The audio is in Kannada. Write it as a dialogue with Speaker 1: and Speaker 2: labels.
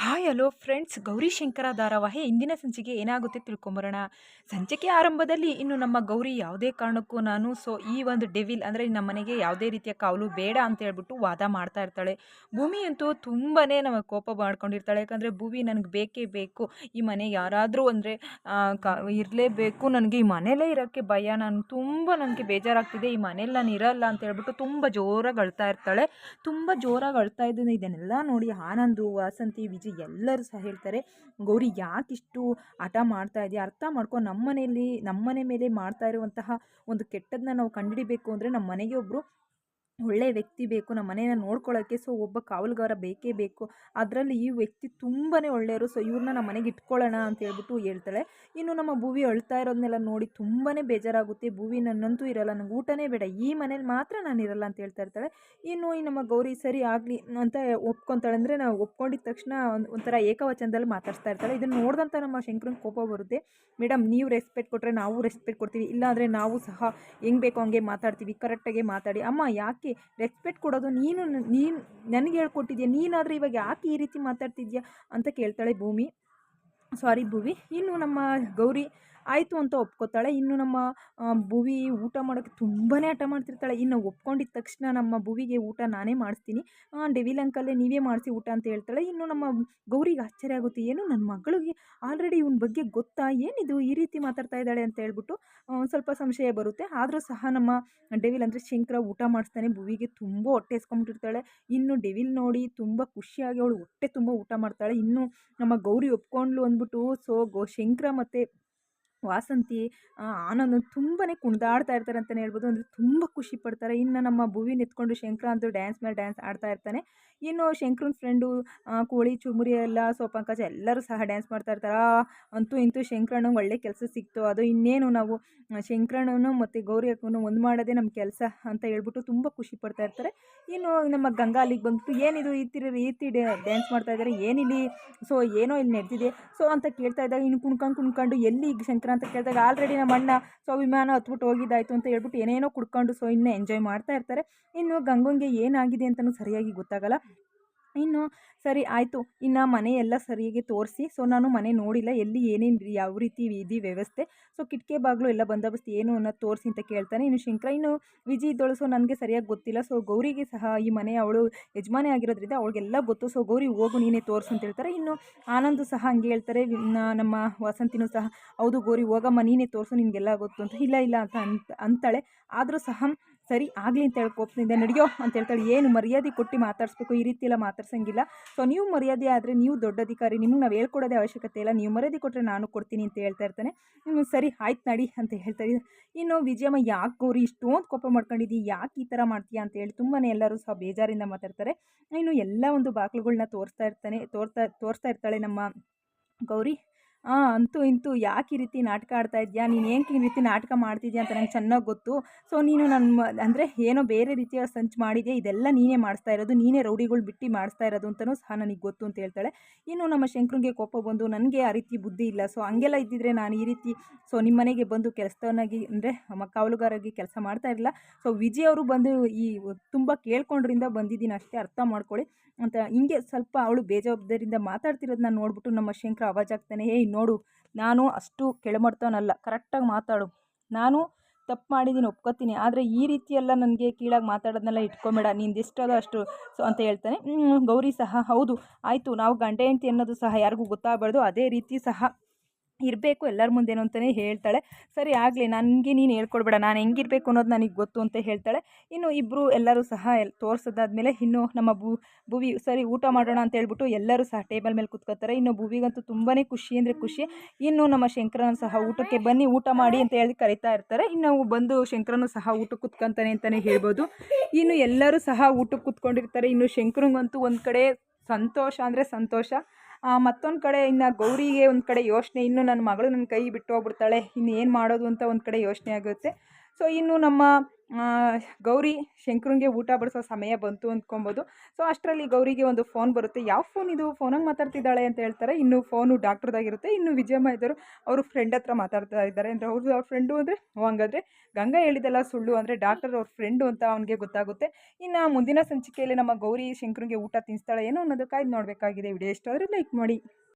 Speaker 1: Hi hello friends, Gauri Shankara ಧಾರಾವಾಹಿ ಇಂದಿನ ಸಂಚಿಕೆ ಏನಾಗುತ್ತೆ ತಿಳ್ಕೊಂಬರೋಣ. ಸಂಚಿಕೆ ಆರಂಭದಲ್ಲಿ ಇನ್ನು ನಮ್ಮ ಗೌರಿ ಯಾವುದೇ ಕಾರಣಕ್ಕೂ ನಾನು, ಸೊ ಈ ಒಂದು ಡೆವಿಲ್ ಅಂದರೆ ನಮ್ಮ ಮನೆಗೆ ಯಾವುದೇ ರೀತಿಯ ಕಾವಲು ಬೇಡ ಅಂತ ಹೇಳ್ಬಿಟ್ಟು ವಾದ ಮಾಡ್ತಾ ಇರ್ತಾಳೆ. ಭೂಮಿ ಅಂತೂ ತುಂಬಾ ನಮಗೆ ಕೋಪ ಮಾಡ್ಕೊಂಡಿರ್ತಾಳೆ. ಯಾಕಂದರೆ ಭೂಮಿ ನನಗೆ ಬೇಕೇ ಬೇಕು. ಈ ಮನೆ ಯಾರಾದರೂ ಅಂದರೆ ಇರಲೇಬೇಕು. ನನಗೆ ಈ ಮನೇಲೇ ಇರೋಕ್ಕೆ ಭಯ. ನಾನು ತುಂಬ ನನಗೆ ಬೇಜಾರಾಗ್ತಿದೆ. ಈ ಮನೇಲಿ ನಾನು ಇರಲ್ಲ ಅಂತ ಹೇಳ್ಬಿಟ್ಟು ತುಂಬ ಜೋರಾಗಿ ಅಳ್ತಾ ಇರ್ತಾಳೆ. ತುಂಬ ಜೋರಾಗಿ ಅಳ್ತಾ ಇದ್ದೀನಿ ಇದನ್ನೆಲ್ಲ ನೋಡಿ ಆನಂದು, ವಾಸಂತಿ, ವಿಜಯ್ ಎಲ್ಲರೂ ಸಹ ಹೇಳ್ತಾರೆ, ಗೌರಿ ಯಾಕಿಷ್ಟು ಹಠ ಮಾಡ್ತಾ ಇದೆಯಾ? ಅರ್ಥ ಮಾಡ್ಕೊ, ನಮ್ಮ ಮನೆಯಲ್ಲಿ ಮೇಲೆ ಮಾಡ್ತಾ ಇರುವಂತಹ ಒಂದು ಕೆಟ್ಟದನ್ನ ನಾವು ಕಂಡುಹಿಡಿಬೇಕು ಅಂದರೆ ನಮ್ಮ ಮನೆಗೆ ಒಬ್ಬರು ಒಳ್ಳೆಯ ವ್ಯಕ್ತಿ ಬೇಕು, ನಮ್ಮ ಮನೇನ ನೋಡ್ಕೊಳ್ಳೋಕ್ಕೆ ಸೊ ಒಬ್ಬ ಕಾವಲುಗಾರ ಬೇಕೇ ಬೇಕು. ಅದರಲ್ಲಿ ಈ ವ್ಯಕ್ತಿ ತುಂಬಾ ಒಳ್ಳೆಯವರು. ಸೊ ಇವ್ರನ್ನ ನಮ್ಮ ಮನೆಗೆ ಇಟ್ಕೊಳ್ಳೋಣ ಅಂತ ಹೇಳ್ಬಿಟ್ಟು ಹೇಳ್ತಾಳೆ. ಇನ್ನು ನಮ್ಮ ಭೂವಿ ಅಳ್ತಾ ಇರೋದನ್ನೆಲ್ಲ ನೋಡಿ ತುಂಬಾ ಬೇಜಾರಾಗುತ್ತೆ. ಭೂವಿ ನನ್ನಂತೂ ಇರಲ್ಲ ನನಗೆ ಊಟನೇ ಬೇಡ, ಈ ಮನೇಲಿ ಮಾತ್ರ ನಾನು ಇರಲ್ಲ ಅಂತ ಹೇಳ್ತಾ ಇರ್ತಾಳೆ. ಇನ್ನು ಈ ನಮ್ಮ ಗೌರಿ ಸರಿ ಆಗಲಿ ಅಂತ ಒಪ್ಕೊತಾಳೆ ಅಂದರೆ ನಾವು ಒಪ್ಕೊಂಡಿದ ತಕ್ಷಣ ಒಂಥರ ಏಕವಚನದಲ್ಲಿ ಮಾತಾಡ್ತಾ ಇರ್ತಾಳೆ. ಇದನ್ನು ನೋಡಿದಂಥ ನಮ್ಮ ಶಂಕರನ ಕೋಪ ಬರುತ್ತೆ. ಮೇಡಮ್ ನೀವು ರೆಸ್ಪೆಕ್ಟ್ ಕೊಟ್ಟರೆ ನಾವು ರೆಸ್ಪೆಕ್ಟ್ ಕೊಡ್ತೀವಿ. ಇಲ್ಲಾಂದರೆ ನಾವು ಸಹ ಹೆಂಗೆ ಬೇಕೋ ಹಂಗೆ ಮಾತಾಡ್ತೀವಿ. ಕರೆಕ್ಟಾಗಿ ಮಾತಾಡಿ. ಅಮ್ಮ, ಯಾಕೆ ರೆಸ್ಪೆಕ್ಟ್ ಕೊಡೋದು, ನೀನು ನೀನು ನನಗೆ ಹೇಳ್ಕೊಟ್ಟಿದ್ಯಾ? ನೀನಾದರೂ ಇವಾಗ ಯಾಕೆ ಈ ರೀತಿ ಮಾತಾಡ್ತಿದ್ಯಾ? ಅಂತ ಕೇಳ್ತಾಳೆ ಭೂಮಿ. ಸಾರಿ ಭೂವಿ. ಇನ್ನು ನಮ್ಮ ಗೌರಿ ಆಯಿತು ಅಂತ ಒಪ್ಕೋತಾಳೆ. ಇನ್ನು ನಮ್ಮ ಭುವಿ ಊಟ ಮಾಡೋಕ್ಕೆ ತುಂಬಾ ಹಠ ಮಾಡ್ತಿರ್ತಾಳೆ. ಇನ್ನು ಒಪ್ಕೊಂಡಿದ್ದ ತಕ್ಷಣ ನಮ್ಮ ಭುವಿಗೆ ಊಟ ನಾನೇ ಮಾಡಿಸ್ತೀನಿ. ಡೆವಿಲ್ ಅಂಕಲ್ಲೇ ನೀವೇ ಮಾಡಿಸಿ ಊಟ ಅಂತ ಹೇಳ್ತಾಳೆ. ಇನ್ನು ನಮ್ಮ ಗೌರಿಗೆ ಆಶ್ಚರ್ಯ ಆಗುತ್ತೆ. ಏನು ನನ್ನ ಮಗಳಿಗೆ ಆಲ್ರೆಡಿ ಇವನ ಬಗ್ಗೆ ಗೊತ್ತಾ? ಏನಿದು? ಈ ರೀತಿ ಮಾತಾಡ್ತಾ ಇದ್ದಾಳೆ ಅಂತ ಹೇಳ್ಬಿಟ್ಟು ಸ್ವಲ್ಪ ಸಂಶಯ ಬರುತ್ತೆ. ಆದರೂ ಸಹ ನಮ್ಮ ಡೆವಿಲ್ ಅಂದರೆ ಶಂಕರ ಊಟ ಮಾಡಿಸ್ತಾನೆ. ಭುವಿಗೆ ತುಂಬ ಹೊಟ್ಟೆ ಎಸ್ಕೊಂಡ್ಬಿಟ್ಟಿರ್ತಾಳೆ ಇನ್ನು ಡೆವಿಲ್ ನೋಡಿ ತುಂಬ ಖುಷಿಯಾಗಿ ಅವಳು ಹೊಟ್ಟೆ ತುಂಬ ಊಟ ಮಾಡ್ತಾಳೆ. ಇನ್ನು ನಮ್ಮ ಗೌರಿ ಒಪ್ಕೊಂಡ್ಲು ಅಂದ್ಬಿಟ್ಟು ಸೊ ಗೋ, ಶಂಕರ ಮತ್ತು ವಾಸಂತಿ ಆನಂದ್ ತುಂಬಾ ಕುಣಿದಾಡ್ತಾ ಇರ್ತಾರೆ ಅಂತಲೇ ಹೇಳ್ಬೋದು. ಅಂದರೆ ತುಂಬ ಖುಷಿ ಪಡ್ತಾರೆ. ಇನ್ನು ನಮ್ಮ ಭುವಿನ ಎತ್ಕೊಂಡು ಶಂಕರ ಅಂತೂ ಡ್ಯಾನ್ಸ್ ಮೇಲೆ ಡ್ಯಾನ್ಸ್ ಆಡ್ತಾ ಇರ್ತಾನೆ. ಇನ್ನು ಶಂಕರನ ಫ್ರೆಂಡು ಕೋಳಿ ಚುಮುರಿ ಎಲ್ಲ ಸೋಪಂಕಾಜ ಎಲ್ಲರೂ ಸಹ ಡ್ಯಾನ್ಸ್ ಮಾಡ್ತಾ ಇರ್ತಾರೆ. ಅಂತೂ ಇಂತೂ ಶಂಕರಣ್ಣ ಒಳ್ಳೆ ಕೆಲಸ ಸಿಕ್ತು. ಅದು ಇನ್ನೇನು ನಾವು ಶಂಕರಣ್ಣನು ಮತ್ತು ಗೌರಿ ಅಕ್ಕನು ಒಂದು ಮಾಡೋದೇ ನಮ್ಮ ಕೆಲಸ ಅಂತ ಹೇಳ್ಬಿಟ್ಟು ತುಂಬ ಖುಷಿ ಪಡ್ತಾ ಇರ್ತಾರೆ. ಇನ್ನು ನಮ್ಮ ಗಂಗಾ ಅಲ್ಲಿಗೆ ಬಂದ್ಬಿಟ್ಟು ಏನಿದು ಈ ತಿರು ರೀತಿ ಡ್ಯಾನ್ಸ್ ಮಾಡ್ತಾ ಇದ್ದಾರೆ ಏನಿಲ್ಲಿ ಸೊ ಏನೋ ಇಲ್ಲಿ ನಡೆದಿದೆ. ಸೊ ಅಂತ ಕೇಳ್ತಾ ಇದ್ದಾಗ ಇನ್ನು ಕುಣ್ಕೊಂಡು ಕುಣ್ಕೊಂಡು ಎಲ್ಲಿ ಈಗ ಶಂಕರ ಅಂತ ಕೇಳಿದಾಗ ಆಲ್ರೆಡಿ ನಮ್ಮ ಅಣ್ಣ ಸೊ ವಿಮಾನ ಹತ್ಬಿಟ್ಟು ಹೋಗಿದ್ದಾಯ್ತು ಅಂತ ಹೇಳ್ಬಿಟ್ಟು ಏನೇನೋ ಕುಡ್ಕೊಂಡು ಸೊ ಇನ್ನೂ ಎಂಜಾಯ್ ಮಾಡ್ತಾ ಇರ್ತಾರೆ. ಇನ್ನು ಗಂಗೊಂಗೆ ಏನಾಗಿದೆ ಅಂತಲೂ ಸರಿಯಾಗಿ ಗೊತ್ತಾಗಲ್ಲ. ಇನ್ನು ಸರಿ ಆಯಿತು, ಇನ್ನು ಮನೆಯೆಲ್ಲ ಸರಿಯಾಗಿ ತೋರಿಸಿ. ಸೊ, ನಾನು ಮನೆ ನೋಡಿಲ್ಲ, ಎಲ್ಲಿ ಏನೇನು ಯಾವ ರೀತಿ ವಿಧಿ ವ್ಯವಸ್ಥೆ. ಸೊ, ಕಿಟಕಿ ಬಾಗಿಲು ಎಲ್ಲ ಬಂದೋಬಸ್ತು ಏನು ಅನ್ನೋದು ತೋರಿಸಿ ಅಂತ ಕೇಳ್ತಾನೆ. ಇನ್ನು ಶಂಕರ, ಇನ್ನು ವಿಜಿ ಇದ್ದಳು, ಸೊ, ನನಗೆ ಸರಿಯಾಗಿ ಗೊತ್ತಿಲ್ಲ. ಸೊ, ಗೌರಿಗೆ ಸಹ ಈ ಮನೆ ಅವಳು ಯಜಮಾನೆ ಆಗಿರೋದ್ರಿಂದ ಅವಳಿಗೆಲ್ಲ ಗೊತ್ತು. ಸೊ, ಗೌರಿ ಹೋಗು, ನೀನೇ ತೋರಿಸು ಅಂತ ಹೇಳ್ತಾರೆ. ಇನ್ನು ಆನಂದು ಸಹ ಹಂಗೆ ಹೇಳ್ತಾರೆ. ನಮ್ಮ ವಸಂತಿನೂ ಸಹ, ಹೌದು ಗೌರಿ, ಹೋಗಮ್ಮ, ನೀನೇ ತೋರಿಸು, ನಿನಗೆಲ್ಲ ಗೊತ್ತು ಅಂತ. ಇಲ್ಲ ಇಲ್ಲ ಅಂತ ಅಂತ, ಅಂತಾಳೆ. ಆದರೂ ಸಹ ಸರಿ, ಆಗಲಿ ಅಂತ ಹೇಳಿ ನಡೆಯೋ ಅಂತ ಹೇಳ್ತಾಳೆ. ಏನು ಮರ್ಯಾದೆ ಕೊಟ್ಟು ಮಾತಾಡಿಸ್ಬೇಕು? ಈ ರೀತಿ ಎಲ್ಲ ಮಾತಾಡ್ಸಂಗಿಲ್ಲ. ಸೊ, ನೀವು ಮರ್ಯಾದೆ ಆದರೆ ನೀವು ದೊಡ್ಡ ಅಧಿಕಾರಿ. ನಿಮ್ಗೆ ನಾವು ಹೇಳ್ಕೊಡೋದೇ ಅವಶ್ಯಕತೆ ಇಲ್ಲ. ನೀವು ಮರ್ಯಾದೆ ಕೊಟ್ಟರೆ ನಾನು ಕೊಡ್ತೀನಿ ಅಂತ ಹೇಳ್ತಾ ಇರ್ತಾನೆ. ಸರಿ, ಆಯ್ತು ನಡಿ ಅಂತ ಹೇಳ್ತಾರೆ. ಇನ್ನು ವಿಜಯಮ್ಮ, ಯಾಕೆ ಗೌರಿ ಇಷ್ಟೊಂದು ಕೋಪ ಮಾಡ್ಕೊಂಡಿದ್ದೀವಿ ಯಾಕೆ ಈ ಥರ ಮಾಡ್ತೀಯಾ ಅಂತ ಹೇಳಿ ತುಂಬಾ ಎಲ್ಲರೂ ಸಹ ಬೇಜಾರಿಂದ ಮಾತಾಡ್ತಾರೆ. ಇನ್ನು ಎಲ್ಲ ಒಂದು ಬಾಗಿಲುಗಳ್ನ ತೋರಿಸ್ತಾ ಇರ್ತಾನೆ, ತೋರ್ತಾ, ತೋರಿಸ್ತಾ ಇರ್ತಾಳೆ ನಮ್ಮ ಗೌರಿ. ಹಾಂ ಅಂತೂ ಇಂತೂ ಯಾಕೆ ಈ ರೀತಿ ನಾಟಕ ಆಡ್ತಾ ಇದೆಯಾ? ನೀನು ಏನಕ್ಕೆ ಈ ರೀತಿ ನಾಟಕ ಮಾಡ್ತಿದ್ಯಾ ಅಂತ ನಂಗೆ ಚೆನ್ನಾಗಿ ಗೊತ್ತು. ಸೊ ನೀನು ನನ್ನ ಅಂದರೆ ಏನೋ ಬೇರೆ ರೀತಿಯ ಸಂಚು ಮಾಡಿದೆ ಇದೆಲ್ಲ ನೀನೇ ಮಾಡಿಸ್ತಾ ಇರೋದು, ನೀನೇ ರೌಡಿಗಳು ಬಿಟ್ಟು ಮಾಡಿಸ್ತಾ ಇರೋದು ಅಂತಲೂ ಸಹ ನನಗೆ ಗೊತ್ತು ಅಂತ ಹೇಳ್ತಾಳೆ. ಇನ್ನು ನಮ್ಮ ಶಂಕ್ರಂಗೆ ಕೋಪ ಬಂದು, ನನಗೆ ಆ ರೀತಿ ಬುದ್ಧಿ ಇಲ್ಲ. ಸೊ ಹಂಗೆಲ್ಲ ಇದ್ದಿದ್ರೆ ನಾನು ಈ ರೀತಿ ಸೊ ನಿಮ್ಮ ಮನೆಗೆ ಬಂದು ಕೆಲಸದವನಾಗಿ, ಅಂದರೆ ಕಾವಲುಗಾರಾಗಿ ಕೆಲಸ ಮಾಡ್ತಾ ಇರಲಿಲ್ಲ. ಸೊ ವಿಜಯ್ ಅವರು ಬಂದು ಈ ತುಂಬ ಕೇಳ್ಕೊಂಡ್ರಿಂದ ಬಂದಿದ್ದೀನಿ ಅಷ್ಟೇ, ಅರ್ಥ ಮಾಡ್ಕೊಳ್ಳಿ. ಅಂತ ಹಿಂಗೆ ಸ್ವಲ್ಪ ಅವಳು ಬೇಜವಾಬ್ದಾರಿಯಿಂದ ನಾನು ನೋಡ್ಬಿಟ್ಟು ನಮ್ಮ ಶಂಕರ ಅವಾಜಾಗ್ತಾನೆ ಏಯ್ ನೋಡು, ನಾನು ಅಷ್ಟು ಕೆಳಮಟ್ಟವನಲ್ಲ. ಕರೆಕ್ಟಾಗಿ ಮಾತಾಡು. ನಾನು ತಪ್ಪು ಮಾಡಿದ್ದೀನಿ, ಒಪ್ಕೋತೀನಿ. ಆದರೆ ಈ ರೀತಿಯೆಲ್ಲ ನನಗೆ ಕೀಳಾಗಿ ಮಾತಾಡೋದನ್ನೆಲ್ಲ ಇಟ್ಕೊಬೇಡ. ನಿಂದು ಎಷ್ಟದ ಅಷ್ಟು ಸೊ ಅಂತ ಹೇಳ್ತಾನೆ. ಗೌರಿ ಸಹ ಹೌದು. ಆಯಿತು, ನಾವು ಗಂಡ ಹೆಂಡ್ತಿ ಅನ್ನೋದು ಸಹ ಯಾರಿಗೂ ಗೊತ್ತಾಗಬಾರ್ದು. ಅದೇ ರೀತಿ ಸಹ ಇರಬೇಕು, ಎಲ್ಲರ ಮುಂದೇನು ಅಂತಲೇ ಹೇಳ್ತಾಳೆ. ಸರಿ ಆಗಲಿ, ನನಗೆ ನೀನು ಹೇಳ್ಕೊಡ್ಬೇಡ, ನಾನು ಹೆಂಗಿರಬೇಕು ಅನ್ನೋದು ನನಗೆ ಗೊತ್ತು ಅಂತ ಹೇಳ್ತಾಳೆ. ಇನ್ನು ಇಬ್ಬರು ಎಲ್ಲರೂ ಸಹ ಎಲ್ಲಿ ತೋರಿಸೋದಾದ್ಮೇಲೆ ಇನ್ನು ನಮ್ಮ ಬು ಭುವಿ, ಸರಿ, ಊಟ ಮಾಡೋಣ ಅಂತ ಹೇಳ್ಬಿಟ್ಟು ಎಲ್ಲರೂ ಸಹ ಟೇಬಲ್ ಮೇಲೆ ಕೂತ್ಕೋತಾರೆ ಇನ್ನು ಭುವಿಗಂತೂ ತುಂಬಾ ಖುಷಿ ಅಂದರೆ ಖುಷಿ. ಇನ್ನು ನಮ್ಮ ಶಂಕರನ ಸಹ ಊಟಕ್ಕೆ ಬನ್ನಿ, ಊಟ ಮಾಡಿ ಅಂತ ಹೇಳಿ ಕರಿತಾ ಇರ್ತಾರೆ. ಇನ್ನು ಬಂದು ಶಂಕರನು ಸಹ ಊಟಕ್ಕೆ ಕೂತ್ಕೊಂತಾನೆ ಅಂತಲೇ ಹೇಳ್ಬೋದು. ಇನ್ನು ಎಲ್ಲರೂ ಸಹ ಊಟಕ್ಕೆ ಕೂತ್ಕೊಂಡಿರ್ತಾರೆ. ಇನ್ನು ಶಂಕರಂಗಂತೂ ಒಂದು ಕಡೆ ಸಂತೋಷ ಅಂದರೆ ಸಂತೋಷ. ಮತ್ತೊಂದು ಕಡೆ ಇನ್ನು ಗೌರಿಗೆ ಒಂದು ಕಡೆ ಯೋಚನೆ, ಇನ್ನು ನನ್ನ ಮಗಳು ನನ್ನ ಕೈ ಬಿಟ್ಟು ಹೋಗ್ಬಿಡ್ತಾಳೆ, ಇನ್ನು ಏನು ಮಾಡೋದು ಅಂತ ಒಂದು ಕಡೆ ಯೋಚನೆ ಆಗುತ್ತೆ. ಸೊ, ಇನ್ನು ನಮ್ಮ ಗೌರಿ ಶಂಕ್ರಂಗೆ ಊಟ ಬಡಿಸೋ ಸಮಯ ಬಂತು ಅಂದ್ಕೊಬೋದು. ಸೊ, ಅಷ್ಟರಲ್ಲಿ ಗೌರಿಗೆ ಒಂದು ಫೋನ್ ಬರುತ್ತೆ. ಯಾವ ಫೋನ್ ಇದು? ಫೋನಾಗಿ ಮಾತಾಡ್ತಿದ್ದಾಳೆ ಅಂತ ಹೇಳ್ತಾರೆ. ಇನ್ನು ಫೋನು ಡಾಕ್ಟ್ರದಾಗಿರುತ್ತೆ ಇನ್ನು ವಿಜಯಮ್ಮ ಇದ್ದರು, ಅವರು ಫ್ರೆಂಡ್ ಹತ್ರ ಮಾತಾಡ್ತಾ ಇದ್ದಾರೆ ಅಂದರೆ ಅವ್ರದ್ದು ಅವ್ರ ಫ್ರೆಂಡು ಅಂದರೆ ಹಂಗಾದ್ರೆ ಗಂಗಾ ಹೇಳಿದೆಲ್ಲ ಸುಳ್ಳು ಅಂದರೆ ಡಾಕ್ಟರ್ ಅವ್ರ ಫ್ರೆಂಡು ಅಂತ ಅವನಿಗೆ ಗೊತ್ತಾಗುತ್ತೆ. ಇನ್ನು ಮುಂದಿನ ಸಂಚಿಕೆಯಲ್ಲಿ ನಮ್ಮ ಗೌರಿ ಶಂಕ್ರಂಗೆ ಊಟ ತಿನ್ನಿಸ್ತಾಳೆ ಏನೋ ಅನ್ನೋದು ಕಾಯ್ದು ನೋಡಬೇಕಾಗಿದೆ. ವಿಡಿಯೋ ಇಷ್ಟ ಆದರೆ ಲೈಕ್ ಮಾಡಿ.